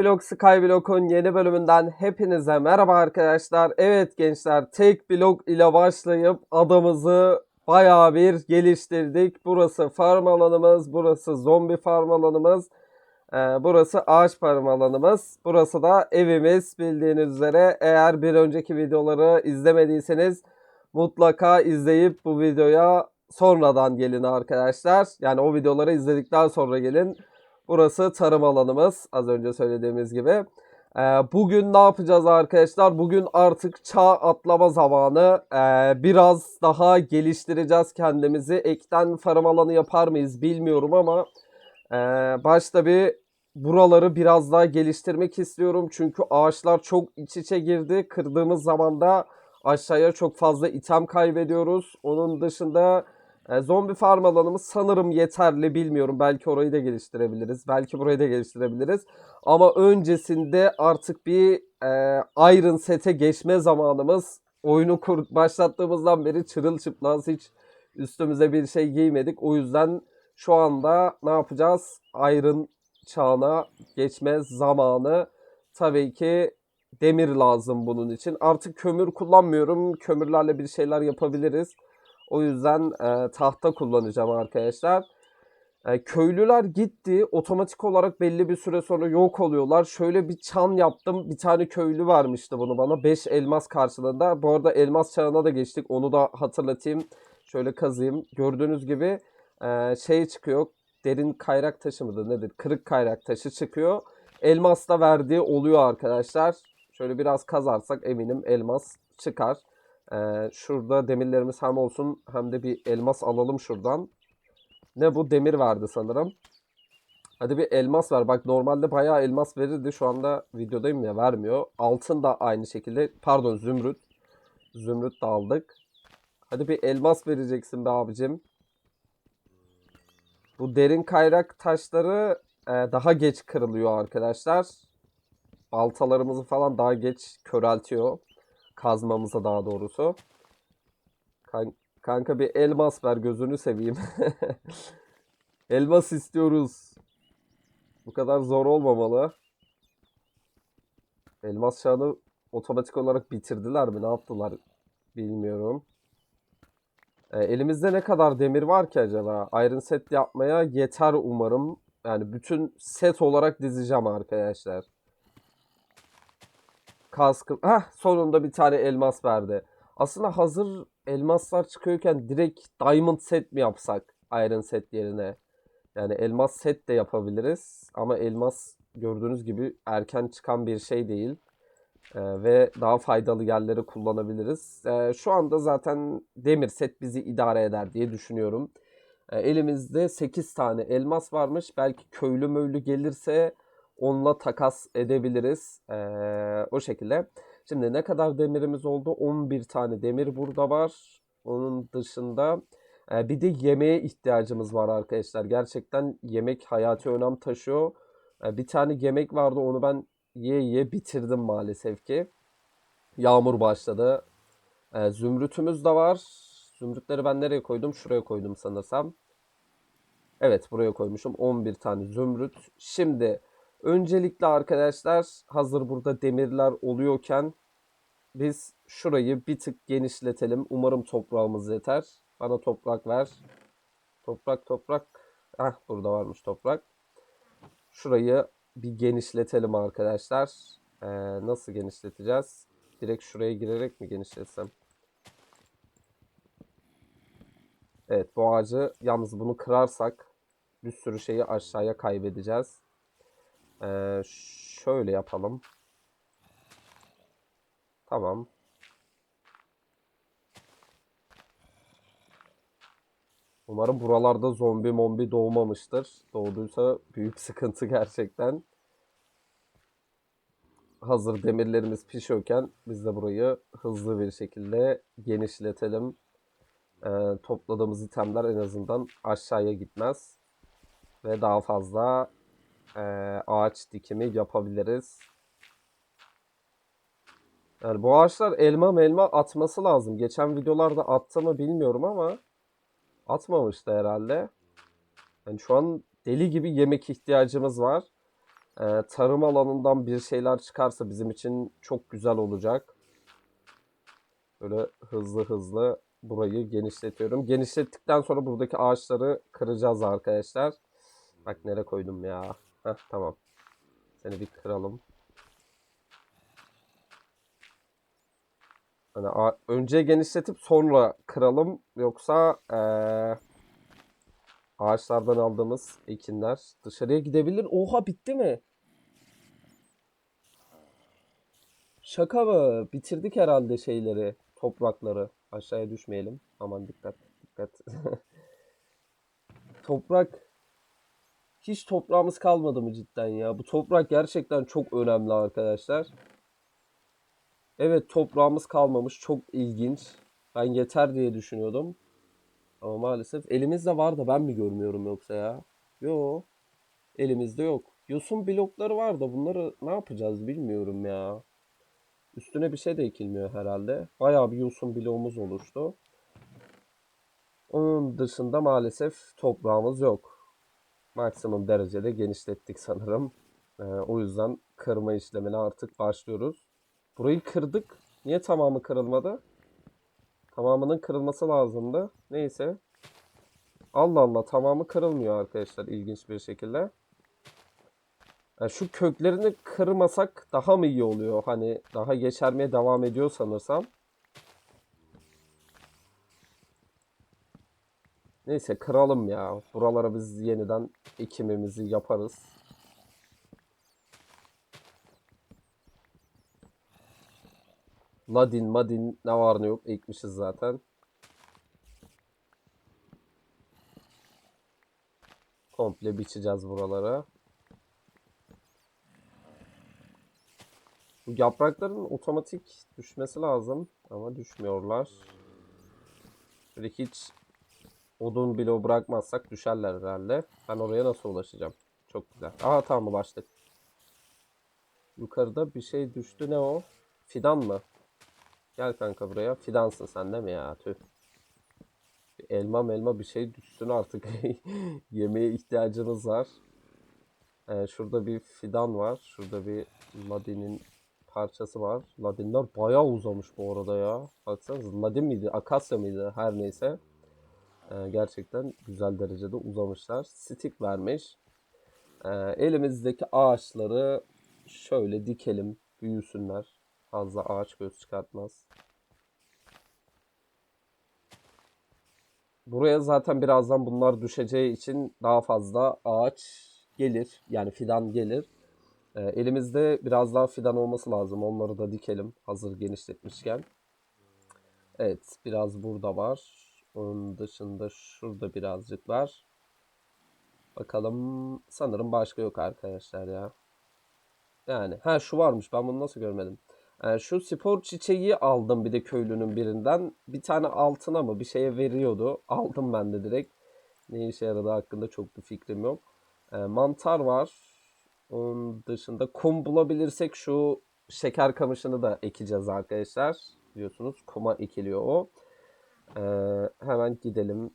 Blog Skyblock'un yeni bölümünden hepinize merhaba arkadaşlar. Evet gençler tek blok ile başlayıp adamızı bayağı bir geliştirdik. Burası farm alanımız, burası zombi farm alanımız, ee, burası ağaç farm alanımız, burası da evimiz bildiğiniz üzere. Eğer bir önceki videoları izlemediyseniz mutlaka izleyip bu videoya sonradan gelin arkadaşlar. Yani o videoları izledikten sonra gelin. Burası tarım alanımız az önce söylediğimiz gibi. Ee, bugün ne yapacağız arkadaşlar? Bugün artık çağ atlama zamanı. Ee, biraz daha geliştireceğiz kendimizi. Ekten tarım alanı yapar mıyız bilmiyorum ama e, başta bir buraları biraz daha geliştirmek istiyorum. Çünkü ağaçlar çok iç içe girdi. Kırdığımız zaman da aşağıya çok fazla item kaybediyoruz. Onun dışında e, zombi farm alanımız sanırım yeterli bilmiyorum. Belki orayı da geliştirebiliriz. Belki burayı da geliştirebiliriz. Ama öncesinde artık bir e, Iron Set'e geçme zamanımız. Oyunu kur, başlattığımızdan beri çırılçıplaz hiç üstümüze bir şey giymedik. O yüzden şu anda ne yapacağız? Iron çağına geçme zamanı. Tabii ki demir lazım bunun için. Artık kömür kullanmıyorum. Kömürlerle bir şeyler yapabiliriz. O yüzden e, tahta kullanacağım arkadaşlar. E, köylüler gitti. Otomatik olarak belli bir süre sonra yok oluyorlar. Şöyle bir çan yaptım. Bir tane köylü vermişti bunu bana. 5 elmas karşılığında. Bu arada elmas çağına da geçtik. Onu da hatırlatayım. Şöyle kazıyım. Gördüğünüz gibi e, şey çıkıyor. Derin kayrak taşı mıdır nedir? Kırık kayrak taşı çıkıyor. Elmas da verdiği oluyor arkadaşlar. Şöyle biraz kazarsak eminim elmas çıkar. Ee, şurada demirlerimiz hem olsun hem de bir elmas alalım şuradan. Ne bu? Demir verdi sanırım. Hadi bir elmas ver. Bak normalde bayağı elmas verirdi. Şu anda videodayım ya vermiyor. Altın da aynı şekilde. Pardon zümrüt. Zümrüt de aldık. Hadi bir elmas vereceksin be abicim. Bu derin kayrak taşları e, daha geç kırılıyor arkadaşlar. Baltalarımızı falan daha geç köreltiyor. Kazmamıza daha doğrusu. Kan- kanka bir elmas ver gözünü seveyim. elmas istiyoruz. Bu kadar zor olmamalı. Elmas çağını otomatik olarak bitirdiler mi? Ne yaptılar? Bilmiyorum. E, elimizde ne kadar demir var ki acaba? Iron set yapmaya yeter umarım. Yani bütün set olarak dizeceğim arkadaşlar. Kaskım. Heh, sonunda bir tane elmas verdi. Aslında hazır elmaslar çıkıyorken direkt diamond set mi yapsak iron set yerine? Yani elmas set de yapabiliriz. Ama elmas gördüğünüz gibi erken çıkan bir şey değil. Ee, ve daha faydalı yerleri kullanabiliriz. Ee, şu anda zaten demir set bizi idare eder diye düşünüyorum. Ee, elimizde 8 tane elmas varmış. Belki köylü möylü gelirse onunla takas edebiliriz. Ee, o şekilde. Şimdi ne kadar demirimiz oldu? 11 tane demir burada var. Onun dışında e, bir de yemeğe ihtiyacımız var arkadaşlar. Gerçekten yemek hayati önem taşıyor. E, bir tane yemek vardı onu ben yiye yiye bitirdim maalesef ki. Yağmur başladı. E, zümrütümüz de var. Zümrütleri ben nereye koydum? Şuraya koydum sanırsam. Evet buraya koymuşum. 11 tane zümrüt. Şimdi öncelikle arkadaşlar hazır burada demirler oluyorken biz şurayı bir tık genişletelim. Umarım toprağımız yeter. Bana toprak ver. Toprak toprak. Heh burada varmış toprak. Şurayı bir genişletelim arkadaşlar. Ee, nasıl genişleteceğiz? Direkt şuraya girerek mi genişletsem? Evet bu ağacı yalnız bunu kırarsak bir sürü şeyi aşağıya kaybedeceğiz. Ee, şöyle yapalım. Tamam. Umarım buralarda zombi mombi doğmamıştır. Doğduysa büyük sıkıntı gerçekten. Hazır demirlerimiz pişiyorken biz de burayı hızlı bir şekilde genişletelim. Ee, topladığımız itemler en azından aşağıya gitmez. Ve daha fazla e, ağaç dikimi yapabiliriz. Yani bu ağaçlar elma melma atması lazım. Geçen videolarda attı mı bilmiyorum ama atmamıştı herhalde. Yani şu an deli gibi yemek ihtiyacımız var. Ee, tarım alanından bir şeyler çıkarsa bizim için çok güzel olacak. Böyle hızlı hızlı burayı genişletiyorum. Genişlettikten sonra buradaki ağaçları kıracağız arkadaşlar. Bak nereye koydum ya. Heh, tamam. Seni bir kıralım. Hani önce genişletip sonra kıralım yoksa eee, ağaçlardan aldığımız ekinler dışarıya gidebilir. Oha bitti mi? Şaka mı? Bitirdik herhalde şeyleri, toprakları. Aşağıya düşmeyelim. Aman dikkat, dikkat. Toprak hiç toprağımız kalmadı mı cidden ya? Bu toprak gerçekten çok önemli arkadaşlar. Evet toprağımız kalmamış. Çok ilginç. Ben yeter diye düşünüyordum. Ama maalesef elimizde var da ben mi görmüyorum yoksa ya? Yo. Elimizde yok. Yosun blokları var da bunları ne yapacağız bilmiyorum ya. Üstüne bir şey de ekilmiyor herhalde. Bayağı bir yosun bloğumuz oluştu. Onun dışında maalesef toprağımız yok. Maksimum derecede genişlettik sanırım. Ee, o yüzden kırma işlemine artık başlıyoruz. Burayı kırdık. Niye tamamı kırılmadı? Tamamının kırılması lazımdı. Neyse. Allah Allah tamamı kırılmıyor arkadaşlar ilginç bir şekilde. Yani şu köklerini kırmasak daha mı iyi oluyor? Hani daha yeşermeye devam ediyor sanırsam. Neyse kıralım ya. Buralara biz yeniden ekimimizi yaparız. Ladin, Madin ne var ne yok ekmişiz zaten. Komple biçeceğiz buralara. Bu yaprakların otomatik düşmesi lazım ama düşmüyorlar. Böyle hiç odun bile bırakmazsak düşerler herhalde. Ben oraya nasıl ulaşacağım? Çok güzel. Aha tamam ulaştık. Yukarıda bir şey düştü. Ne o? Fidan mı? Gel kanka buraya. Fidansın sen değil mi ya? Tüh. Elma melma bir şey düşsün artık. Yemeğe ihtiyacımız var. Ee, şurada bir fidan var. Şurada bir ladinin parçası var. Ladinler bayağı uzamış bu arada ya. Baksanıza ladin miydi? Akasya mıydı? Her neyse. Ee, gerçekten güzel derecede uzamışlar. Stick vermiş. Ee, elimizdeki ağaçları şöyle dikelim. Büyüsünler. Fazla ağaç göz çıkartmaz. Buraya zaten birazdan bunlar düşeceği için daha fazla ağaç gelir. Yani fidan gelir. Ee, elimizde biraz daha fidan olması lazım. Onları da dikelim hazır genişletmişken. Evet biraz burada var. Onun dışında şurada birazcık var. Bakalım sanırım başka yok arkadaşlar ya. Yani ha şu varmış ben bunu nasıl görmedim. Ee, şu spor çiçeği aldım bir de köylünün birinden. Bir tane altına mı bir şeye veriyordu. Aldım ben de direkt. Ne işe yaradığı hakkında çok bir fikrim yok. Ee, mantar var. Onun dışında kum bulabilirsek şu şeker kamışını da ekeceğiz arkadaşlar. Biliyorsunuz kuma ekiliyor o. Ee, hemen gidelim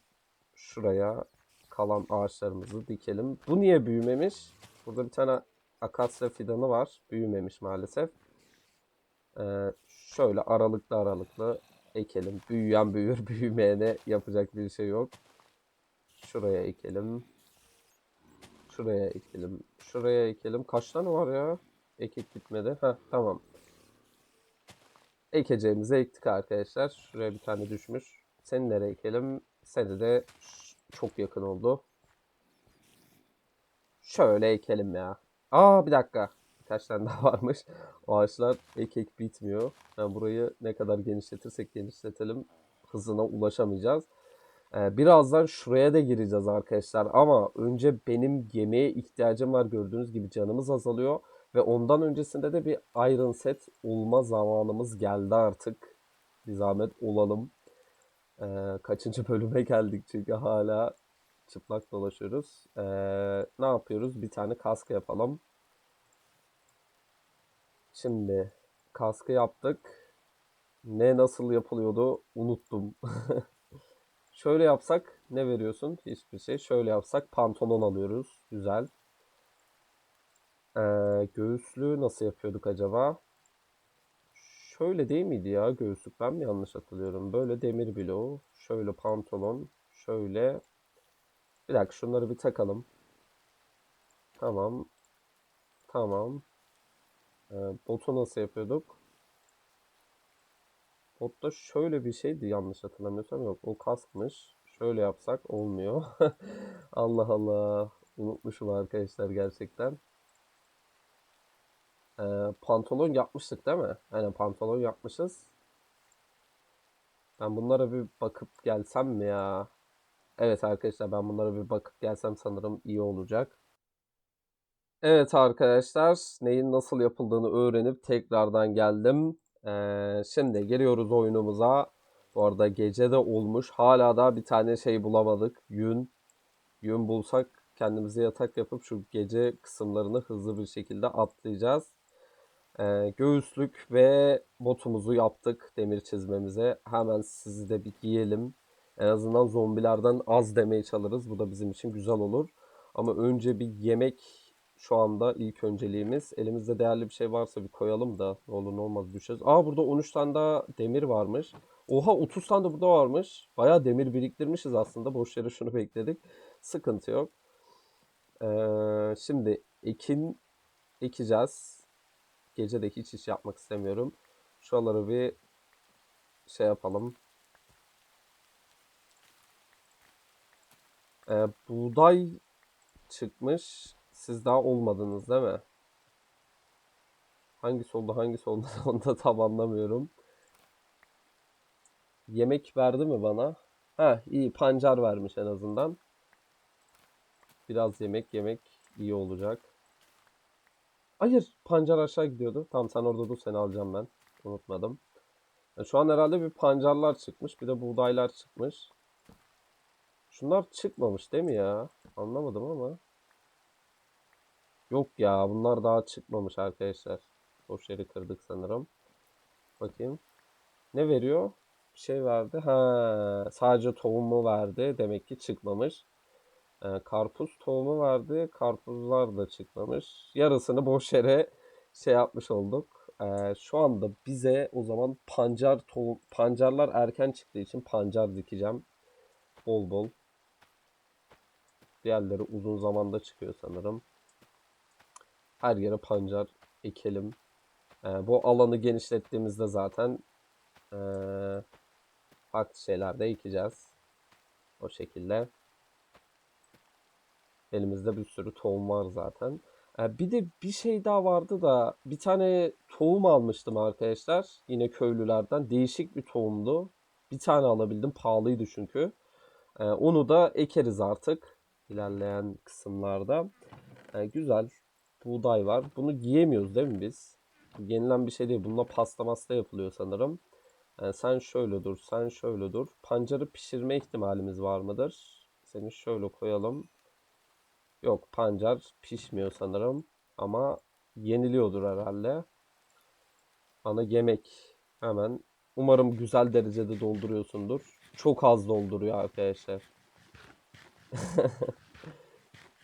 şuraya kalan ağaçlarımızı dikelim. Bu niye büyümemiş? Burada bir tane akasya fidanı var. Büyümemiş maalesef. Ee, şöyle aralıklı aralıklı ekelim. Büyüyen büyür, büyümeyene yapacak bir şey yok. Şuraya ekelim. Şuraya ekelim. Şuraya ekelim. Kaç tane var ya? Ekik bitmedi. Heh, tamam. Ekeceğimizi ektik arkadaşlar. Şuraya bir tane düşmüş. Seni nereye ekelim? Seni de çok yakın oldu. Şöyle ekelim ya. Aa bir dakika. Birkaç tane daha varmış. Ağaçlar ek ek bitmiyor. Yani burayı ne kadar genişletirsek genişletelim hızına ulaşamayacağız. Ee, birazdan şuraya da gireceğiz arkadaşlar. Ama önce benim yemeğe ihtiyacım var. Gördüğünüz gibi canımız azalıyor. Ve ondan öncesinde de bir Iron Set olma zamanımız geldi artık. Bir zahmet olalım. Ee, kaçıncı bölüme geldik çünkü hala çıplak dolaşıyoruz. Ee, ne yapıyoruz? Bir tane kask yapalım. Şimdi kaskı yaptık. Ne nasıl yapılıyordu unuttum. Şöyle yapsak ne veriyorsun? Hiçbir şey. Şöyle yapsak pantolon alıyoruz. Güzel. Ee, göğüslüğü nasıl yapıyorduk acaba? Şöyle değil miydi ya göğüslük? Ben mi yanlış hatırlıyorum? Böyle demir bloğu, şöyle pantolon, şöyle. Bir dakika şunları bir takalım. Tamam. Tamam. Ee, botu nasıl yapıyorduk? Botta şöyle bir şeydi yanlış hatırlamıyorsam. Yok o kaskmış. Şöyle yapsak olmuyor. Allah Allah. Unutmuşum arkadaşlar gerçekten. Ee, pantolon yapmıştık değil mi? Aynen pantolon yapmışız. Ben bunlara bir bakıp gelsem mi ya? Evet arkadaşlar ben bunlara bir bakıp gelsem sanırım iyi olacak. Evet arkadaşlar neyin nasıl yapıldığını öğrenip tekrardan geldim. Ee, şimdi giriyoruz oyunumuza. Bu arada gece de olmuş. Hala da bir tane şey bulamadık. Yün. Yün bulsak kendimize yatak yapıp şu gece kısımlarını hızlı bir şekilde atlayacağız. Ee, göğüslük ve botumuzu yaptık demir çizmemize. Hemen sizi de bir giyelim. En azından zombilerden az demeye çalırız. Bu da bizim için güzel olur. Ama önce bir yemek şu anda ilk önceliğimiz. Elimizde değerli bir şey varsa bir koyalım da ne olur ne olmaz düşeriz. Aa burada 13 tane daha demir varmış. Oha 30 tane de burada varmış. Bayağı demir biriktirmişiz aslında. Boş yere şunu bekledik. Sıkıntı yok. Ee, şimdi ekin ekeceğiz. Gece de hiç iş yapmak istemiyorum. Şuraları bir şey yapalım. Ee, buğday çıkmış. Siz daha olmadınız değil mi? Hangisi oldu hangisi oldu onu da tam anlamıyorum. Yemek verdi mi bana? Ha iyi pancar vermiş en azından. Biraz yemek yemek iyi olacak. Hayır pancar aşağı gidiyordu. Tamam sen orada dur seni alacağım ben. Unutmadım. Ya şu an herhalde bir pancarlar çıkmış. Bir de buğdaylar çıkmış. Şunlar çıkmamış değil mi ya? Anlamadım ama. Yok ya bunlar daha çıkmamış arkadaşlar. Boş yeri kırdık sanırım. Bakayım. Ne veriyor? Bir şey verdi. Ha, sadece tohumu verdi. Demek ki çıkmamış. Ee, karpuz tohumu verdi. Karpuzlar da çıkmamış. Yarısını boş yere şey yapmış olduk. Ee, şu anda bize o zaman pancar tohum, pancarlar erken çıktığı için pancar dikeceğim. Bol bol. Diğerleri uzun zamanda çıkıyor sanırım. Her yere pancar ekelim. Ee, bu alanı genişlettiğimizde zaten ee, farklı şeyler de ekeceğiz. O şekilde. Elimizde bir sürü tohum var zaten. Ee, bir de bir şey daha vardı da bir tane tohum almıştım arkadaşlar. Yine köylülerden. Değişik bir tohumdu. Bir tane alabildim. Pahalıydı çünkü. Ee, onu da ekeriz artık. ilerleyen kısımlarda. Ee, güzel. Buğday var. Bunu giyemiyoruz değil mi biz? Yenilen bir şey değil. Bununla pasta masta yapılıyor sanırım. Ee, sen şöyle dur. Sen şöyle dur. Pancarı pişirme ihtimalimiz var mıdır? Seni şöyle koyalım. Yok pancar pişmiyor sanırım. Ama yeniliyordur herhalde. Bana yemek hemen. Umarım güzel derecede dolduruyorsundur. Çok az dolduruyor arkadaşlar.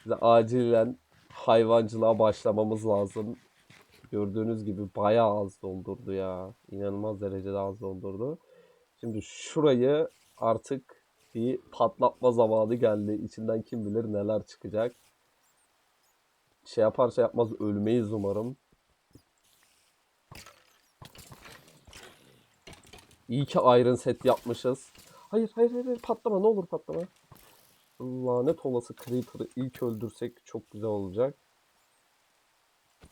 Bize acilen hayvancılığa başlamamız lazım. Gördüğünüz gibi bayağı az doldurdu ya. İnanılmaz derecede az doldurdu. Şimdi şurayı artık bir patlatma zamanı geldi. İçinden kim bilir neler çıkacak. Şey yaparsa yapmaz ölmeyiz umarım. İyi ki Iron Set yapmışız. Hayır hayır hayır patlama ne olur patlama. Lanet olası Creeper'ı ilk öldürsek çok güzel olacak.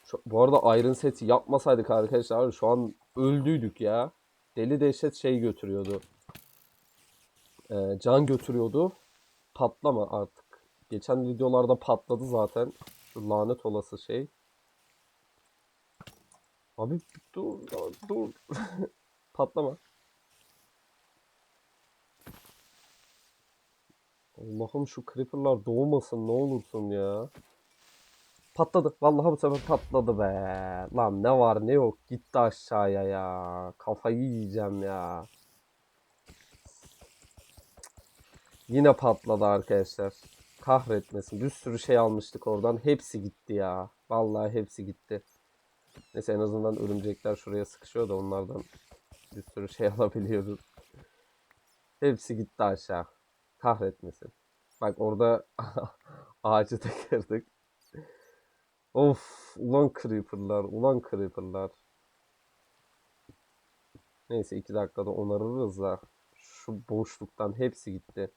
Şu- bu arada Iron Set'i yapmasaydık arkadaşlar şu an öldüydük ya. Deli dehşet şey götürüyordu. Ee, can götürüyordu. Patlama artık. Geçen videolarda patladı zaten. Şu lanet olası şey. Abi dur dur. Patlama. Allah'ım şu creeper'lar doğmasın ne olursun ya. Patladı. Vallahi bu sefer patladı be. Lan ne var ne yok. Gitti aşağıya ya. Kafayı yiyeceğim ya. Yine patladı arkadaşlar. Kahretmesin. Bir sürü şey almıştık oradan. Hepsi gitti ya. Vallahi hepsi gitti. Neyse en azından örümcekler şuraya sıkışıyor da onlardan bir sürü şey alabiliyoruz. Hepsi gitti aşağı. Kahretmesin. Bak orada ağacı da. Of ulan creeperlar ulan creeperlar. Neyse iki dakikada onarırız da şu boşluktan hepsi gitti.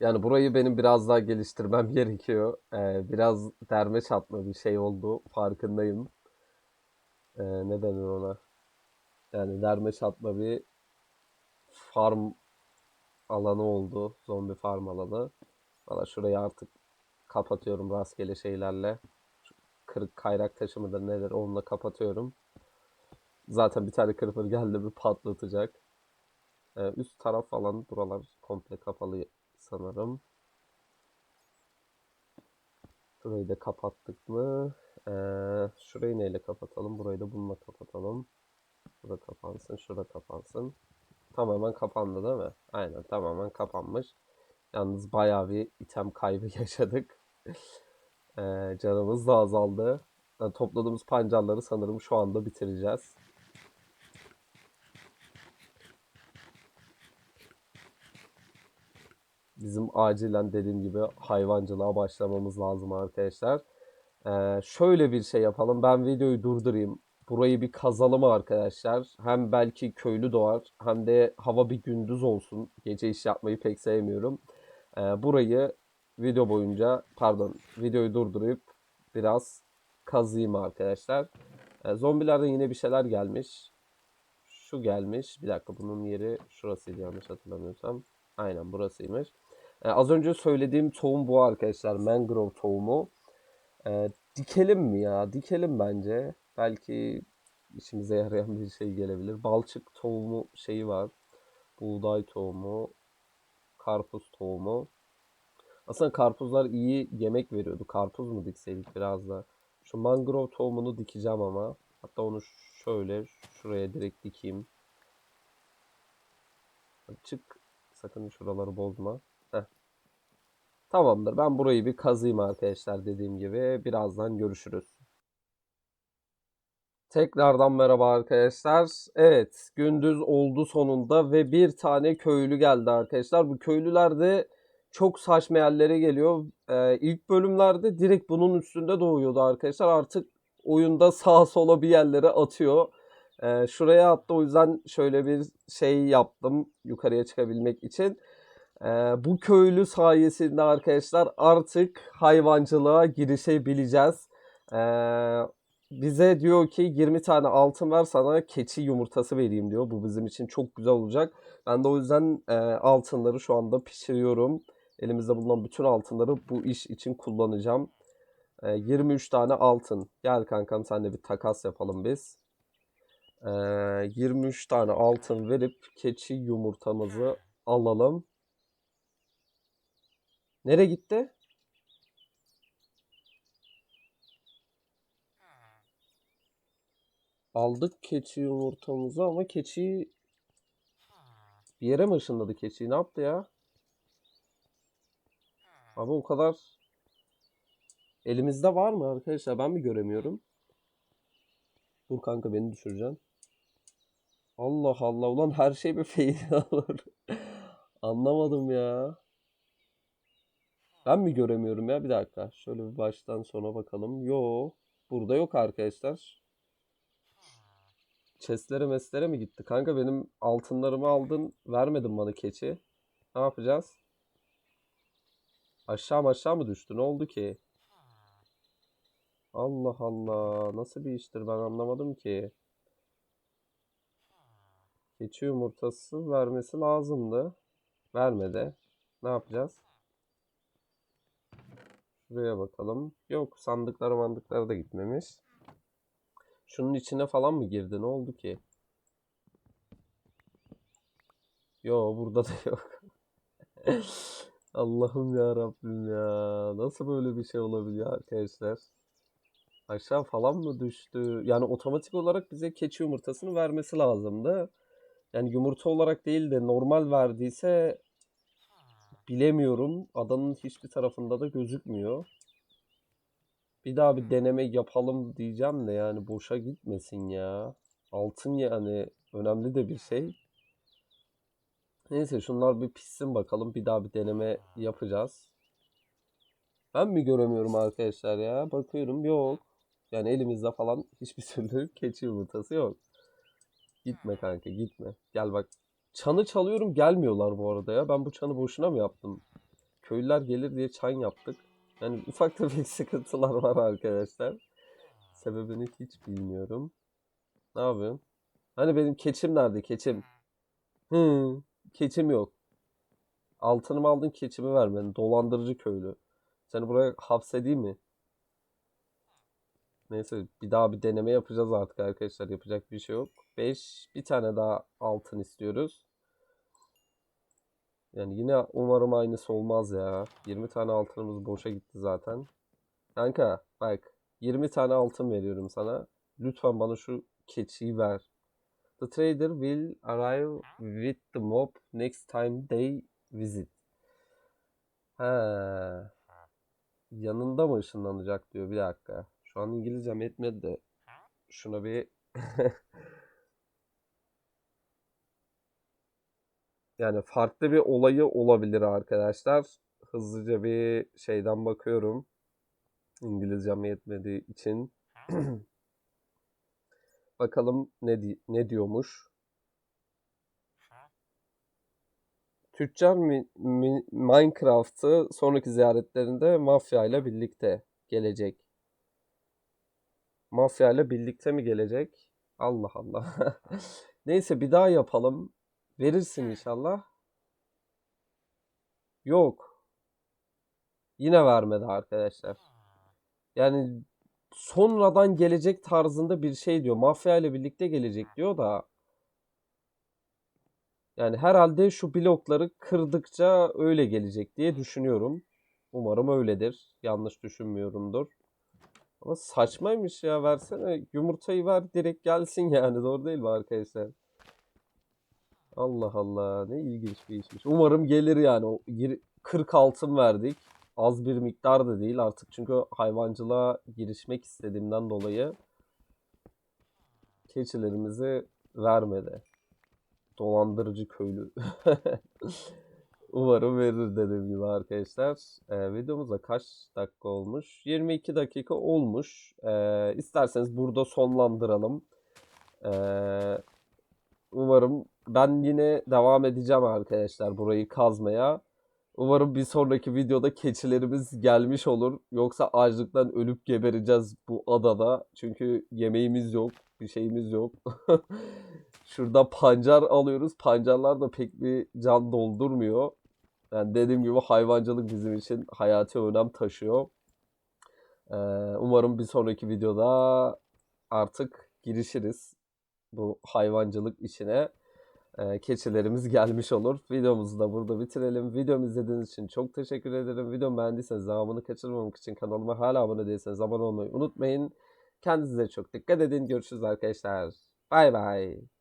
Yani burayı benim biraz daha geliştirmem gerekiyor. Ee, biraz derme çatma bir şey oldu. Farkındayım. Ee, ne denir ona? Yani derme çatma bir farm alanı oldu. Zombi farm alanı. Valla şurayı artık kapatıyorum rastgele şeylerle. Şu kırık kayrak taşı mıdır nedir onunla kapatıyorum. Zaten bir tane creeper geldi mi patlatacak. Ee, üst taraf falan buralar komple kapalı sanırım. Şurayı da kapattık mı? Ee, şurayı neyle kapatalım? Burayı da bununla kapatalım. Şurada kapansın, şurada kapansın. Tamamen kapandı değil mi? Aynen tamamen kapanmış. Yalnız bayağı bir item kaybı yaşadık. Ee, canımız da azaldı. Yani topladığımız pancarları sanırım şu anda bitireceğiz. Bizim acilen dediğim gibi hayvancılığa başlamamız lazım arkadaşlar. Ee, şöyle bir şey yapalım. Ben videoyu durdurayım. Burayı bir kazalım arkadaşlar. Hem belki köylü doğar hem de hava bir gündüz olsun. Gece iş yapmayı pek sevmiyorum. Ee, burayı video boyunca pardon videoyu durdurup biraz kazıyım arkadaşlar. Ee, zombilerden yine bir şeyler gelmiş. Şu gelmiş. Bir dakika bunun yeri şurasıydı yanlış hatırlamıyorsam. Aynen burasıymış. Ee, az önce söylediğim tohum bu arkadaşlar. Mangrove tohumu. Ee, dikelim mi ya? Dikelim bence. Belki işimize yarayan bir şey gelebilir. Balçık tohumu şeyi var. Buğday tohumu. Karpuz tohumu. Aslında karpuzlar iyi yemek veriyordu. Karpuz mu dikseydik biraz da. Şu mangrove tohumunu dikeceğim ama. Hatta onu şöyle şuraya direkt dikeyim. Çık. Sakın şuraları bozma. Tamamdır. Ben burayı bir kazıyım arkadaşlar dediğim gibi. Birazdan görüşürüz. Tekrardan merhaba arkadaşlar. Evet, gündüz oldu sonunda ve bir tane köylü geldi arkadaşlar. Bu köylüler de çok saçma yerlere geliyor. Ee, ilk bölümlerde direkt bunun üstünde doğuyordu arkadaşlar. Artık oyunda sağa sola bir yerlere atıyor. Ee, şuraya attı o yüzden şöyle bir şey yaptım yukarıya çıkabilmek için. Ee, bu köylü sayesinde arkadaşlar artık hayvancılığa girişebileceğiz. Ee, bize diyor ki 20 tane altın ver sana keçi yumurtası vereyim diyor. Bu bizim için çok güzel olacak. Ben de o yüzden e, altınları şu anda pişiriyorum. Elimizde bulunan bütün altınları bu iş için kullanacağım. E, 23 tane altın. Gel kankam senle bir takas yapalım biz. E, 23 tane altın verip keçi yumurtamızı alalım. Nereye gitti? Aldık keçi yumurtamızı ama keçiyi bir yere mi ışınladı keçiyi? Ne yaptı ya? Abi o kadar elimizde var mı arkadaşlar? Ben mi göremiyorum? Dur kanka beni düşüreceksin. Allah Allah ulan her şey bir fail olur. Anlamadım ya. Ben mi göremiyorum ya? Bir dakika. Şöyle bir baştan sona bakalım. Yo. Burada yok arkadaşlar. Chestlere meslere mi gitti? Kanka benim altınlarımı aldın. Vermedin bana keçi. Ne yapacağız? Aşağı aşağı mı düştü? Ne oldu ki? Allah Allah. Nasıl bir iştir ben anlamadım ki. Keçi yumurtası vermesi lazımdı. Vermedi. Ne yapacağız? Şuraya bakalım. Yok sandıklara mandıklara da gitmemiş. Şunun içine falan mı girdi? Ne oldu ki? Yo burada da yok. Allah'ım ya Rabbim ya. Nasıl böyle bir şey olabiliyor arkadaşlar? Aşağı falan mı düştü? Yani otomatik olarak bize keçi yumurtasını vermesi lazımdı. Yani yumurta olarak değil de normal verdiyse bilemiyorum. Adanın hiçbir tarafında da gözükmüyor. Bir daha bir deneme yapalım diyeceğim de yani boşa gitmesin ya. Altın yani önemli de bir şey. Neyse şunlar bir pişsin bakalım. Bir daha bir deneme yapacağız. Ben mi göremiyorum arkadaşlar ya? Bakıyorum yok. Yani elimizde falan hiçbir türlü keçi yumurtası yok. Gitme kanka gitme. Gel bak. Çanı çalıyorum gelmiyorlar bu arada ya. Ben bu çanı boşuna mı yaptım? Köylüler gelir diye çan yaptık. Yani ufak tefek sıkıntılar var arkadaşlar. Sebebini hiç bilmiyorum. Ne yapıyorsun? Hani benim keçim nerede? Keçim. Hı, keçim yok. Altınımı aldın keçimi vermedin. Dolandırıcı köylü. Seni buraya hapsedeyim mi? Neyse bir daha bir deneme yapacağız artık arkadaşlar. Yapacak bir şey yok. 5 bir tane daha altın istiyoruz. Yani yine umarım aynısı olmaz ya. 20 tane altınımız boşa gitti zaten. Kanka bak 20 tane altın veriyorum sana. Lütfen bana şu keçiyi ver. The trader will arrive with the mob next time they visit. Ha. Yanında mı ışınlanacak diyor. Bir dakika. Şu an İngilizcem yetmedi de şuna bir yani farklı bir olayı olabilir arkadaşlar. Hızlıca bir şeyden bakıyorum. İngilizcem yetmediği için. Bakalım ne di- ne diyormuş. Tüccar mi- mi- Minecraft'ı sonraki ziyaretlerinde mafya ile birlikte gelecek. Mafya ile birlikte mi gelecek? Allah Allah. Neyse bir daha yapalım. Verirsin inşallah. Yok. Yine vermedi arkadaşlar. Yani sonradan gelecek tarzında bir şey diyor. Mafya ile birlikte gelecek diyor da. Yani herhalde şu blokları kırdıkça öyle gelecek diye düşünüyorum. Umarım öyledir. Yanlış düşünmüyorumdur. Ama saçmaymış ya versene. Yumurtayı ver direkt gelsin yani. Doğru değil mi arkadaşlar? Allah Allah ne ilginç bir işmiş. Umarım gelir yani. O yir- 40 altın verdik. Az bir miktar da değil artık çünkü hayvancılığa girişmek istediğimden dolayı keçilerimizi vermedi. Dolandırıcı köylü. Umarım verir dediğim gibi arkadaşlar. Ee, videomuzda kaç dakika olmuş? 22 dakika olmuş. Ee, isterseniz burada sonlandıralım. Ee, umarım ben yine devam edeceğim arkadaşlar burayı kazmaya. Umarım bir sonraki videoda keçilerimiz gelmiş olur. Yoksa açlıktan ölüp gebereceğiz bu adada. Çünkü yemeğimiz yok, bir şeyimiz yok. Şurada pancar alıyoruz. Pancarlar da pek bir can doldurmuyor. Yani dediğim gibi hayvancılık bizim için hayati önem taşıyor. Ee, umarım bir sonraki videoda artık girişiriz bu hayvancılık işine. Ee, keçilerimiz gelmiş olur. Videomuzu da burada bitirelim. Videomu izlediğiniz için çok teşekkür ederim. Videomu beğendiyseniz devamını kaçırmamak için kanalıma hala abone değilseniz abone olmayı unutmayın. Kendinize çok dikkat edin. Görüşürüz arkadaşlar. Bay bay.